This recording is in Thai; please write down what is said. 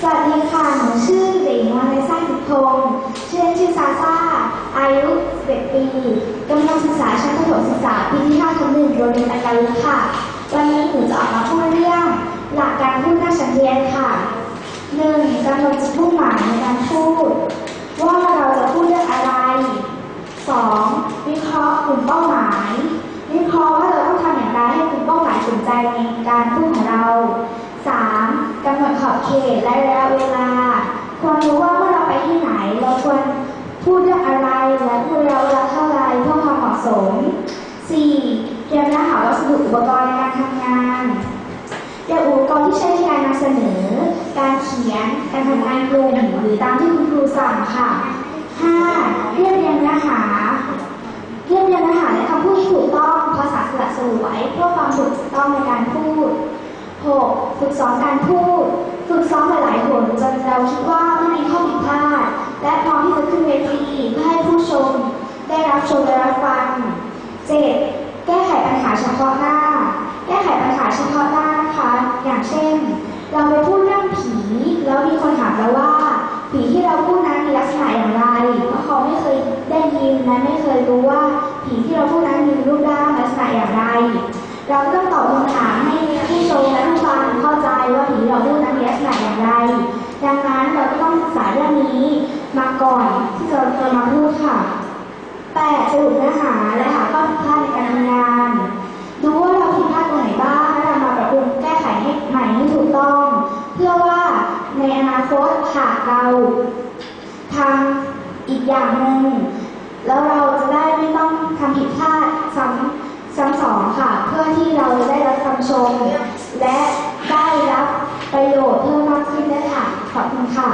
สวัสดีค่ะ หนูชื่อเด็กหญิงวรรณสร้างสุพงศ์ชื่อเล่นชื่อซาซ่า อายุ11ปีกำลังศึกษาชั้นประถมศึกษาปีที่5ทับหนึ่งโรงเรียนอาการลึกค่ะ วันนี้หนูจะออกมาพูดเรื่องหลักการพูดหน้าชั้นเรียนค่ะหนึ่งกำหนดจุดมุ่งหมายในการพูด ว่าเราจะพูดเรื่องอะไรสองวิเคราะห์กลุ่มเป้าหมาย วิเคราะห์ว่าเราต้องทำอย่างไรให้กลุ่มเป้าหมายสนใจในการพูดของเราสาม กำหนดขอบเขตและระยะเวลา ควรรู้ว่าเมื่อเราไปที่ไหน เราควรพูดเรื่องอะไรและพูดระยะเวลาเท่าไรเพื่อความเหมาะสมสี่เตรียมเนื้อหาวัสดุอุปกรณ์ในการทำงานเรื่องอุปกรณ์ที่ใช้ในการนำเสนอ การเขียน การทำงานกลุ่มหรือตามที่คุณครูสั่งค่ะ 5. เรียบเรียงเนื้อหาเรียบเรียงเนื้อหาและคำพูดที่ถูกต้องภาษาสละสวยเพื่อความถูกต้องในการพูด 6. ฝึกซ้อมการพูด ฝึกซ้อมหลายๆหนจนเราคิดว่าไม่มีข้อผิดพลาด และพร้อมที่จะขึ้นเวทีเพื่อให้ผู้ชม ได้รับชมและรับฟัง 7. แก้ไขปัญหาเฉพาะหน้า แก้ไขปัญหาเฉพาะหน้านะคะอย่างเช่น เราไปพูดเรื่องผีแล้วมีคนถามเราว่า ผีที่เราพูดนั้นมีลักษณะอย่างไรเพราะเขาไม่เคยได้ยินและไม่เคยรู้ว่าผีที่เราพูดนั้นมีรูปร่างลักษณะอย่างไร เราก็ต้องตอบคำถามให้ มและผู้ฟังเข้าใจว่าผีเราพูดนั้นมีลักษณะอย่างไร ดังนั้นเราก็ต้องศึกษาเรื่องนี้มาก่อนที่เราจะมาพูดค่ะแปดสรุปเนื้อหาและหาข้อผิดพลาดในการทำงานดูว่าเราผิดพลาดตรงไหนบ้างและนำมาปรับปรุงแก้ไขให้ใหม่ให้ถูกต้อง เพื่อว่าในอนาคตหากเราทำอีกอย่างหนึ่งแล้วเราจะได้ไม่ต้องทำผิดพลาดซ้ำ ซ้ำสองค่ะ เพื่อที่เราจะได้รับคำชม และได้รับประโยชน์เพิ่มมากขึ้นด้วยค่ะ ขอบคุณค่ะ